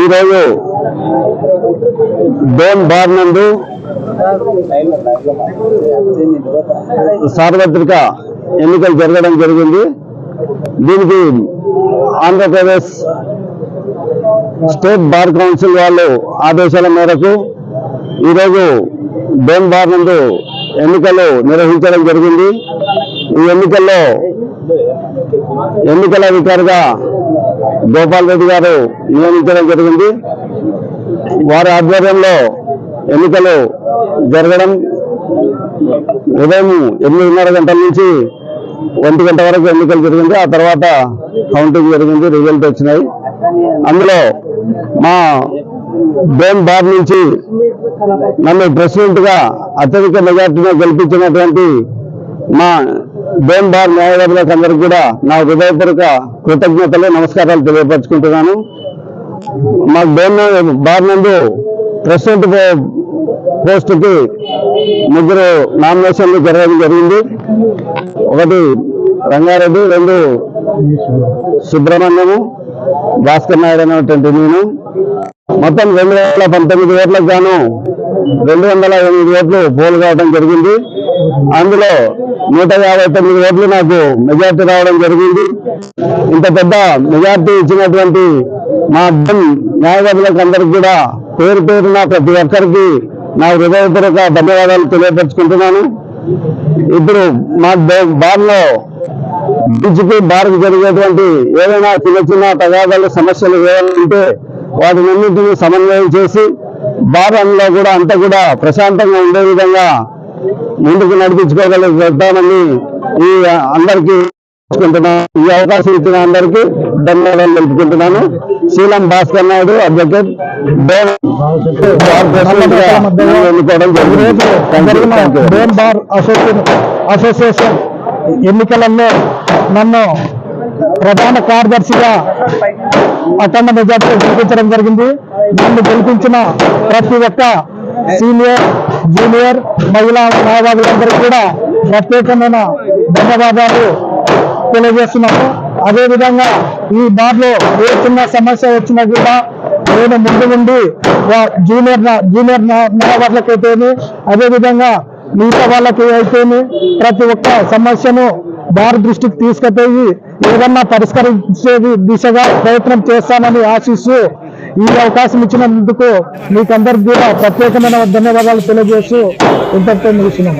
ఈరోజు డోన్ బార్ నందు సార్వత్రిక ఎన్నికలు జరగడం జరిగింది. దీనికి ఆంధ్రప్రదేశ్ స్టేట్ బార్ కౌన్సిల్ వాళ్ళు ఆదేశాల మేరకు ఈరోజు డోన్ బార్ నందు ఎన్నికలు నిర్వహించడం జరిగింది. ఈ ఎన్నికల్లో ఎన్నికల అధికారిగా గోపాల్ రెడ్డి గారు నియమించడం జరిగింది. వారి ఆధ్వర్యంలో ఎన్నికలు జరగడం ఉదయం ఎనిమిదిన్నర గంటల నుంచి ఒంటి గంట వరకు ఎన్నికలు జరిగింది. ఆ తర్వాత కౌంటింగ్ జరిగింది రిజల్ట్ వచ్చినాయి. అందులో మా డోన్ బార్ నుంచి నన్ను ప్రెసిడెంట్గా అత్యధిక మెజార్టీగా గెలిపించినటువంటి మా డోన్ బార్ న్యాయవాదులకు అందరికి కూడా నా హృదయపూర్వక కృతజ్ఞతలు నమస్కారాలు తెలియపరచుకుంటున్నాను. మా డోన్ బార్ నందు ప్రెసిడెంట్ పోస్టుకి ముగ్గురు నామినేషన్లు జరగడం జరిగింది. ఒకటి రంగారెడ్డి రెండు సుబ్రహ్మణ్యము. భాస్కర్ నాయుడు అనేటువంటి నేను. మొత్తం రెండు వేల పంతొమ్మిది ఓట్లకు గాను రెండు వందల ఎనిమిది ఓట్లు పోలు కావడం జరిగింది. అందులో నూట యాభై తొమ్మిది ఓట్లు నాకు మెజార్టీ రావడం జరిగింది. ఇంత పెద్ద మెజార్టీ ఇచ్చినటువంటి మా అర్థం న్యాయవాదులకు అందరికి కూడా పేరు పేరున ప్రతి ఒక్కరికి నా హృదయపూర్వక ధన్యవాదాలు తెలియపరుచుకుంటున్నాను. ఇప్పుడు మా బార్లో బీచ్కి బార్కు జరిగేటువంటి ఏదైనా చిన్న చిన్న తగాదాలు సమస్యలు ఉంటే వాటినన్నింటినీ సమన్వయం చేసి బార్ అందులో కూడా అంతా కూడా ప్రశాంతంగా ఉండే విధంగా ముందుకు నడిపించుకోగలుగుతామని ఈ అందరికీ. ఈ అవకాశం ఇచ్చిన అందరికీ ధన్యవాదాలు తెలుపుకుంటున్నాను. శీలం భాస్కర్ నాయుడు అడ్వకేట్ ఎన్నుకోవడం జరిగింది. అసోసియేషన్ ఎన్నికలలో నన్ను ప్రధాన కార్యదర్శిగా అఖండ మెజార్టీ గెలిపించడం జరిగింది. నన్ను గెలిపించిన ప్రతి ఒక్క సీనియర్ జూనియర్ మహిళా న్యాయవాదులందరికీ కూడా ప్రత్యేకమైన ధన్యవాదాలు తెలియజేస్తున్నాము అదేవిధంగా ఈ బార్లో ఏ చిన్న సమస్య వచ్చినా కూడా నేను ముందు నుండి జూనియర్ నా- జూనియర్ నా- అదేవిధంగా మిగతా వాళ్ళకి అయితేనే ప్రతి ఒక్క సమస్యను వారి దృష్టికి తీసుకుపోయి ఏదన్నా పరిష్కరించే దిశగా ప్రయత్నం చేస్తానని ఆశిస్తూ ఈ అవకాశం ఇచ్చినందుకు మీకందరికి కూడా ప్రత్యేకమైన ధన్యవాదాలు తెలియజేస్తూ ఇంతటితో ముగిస్తున్నాం.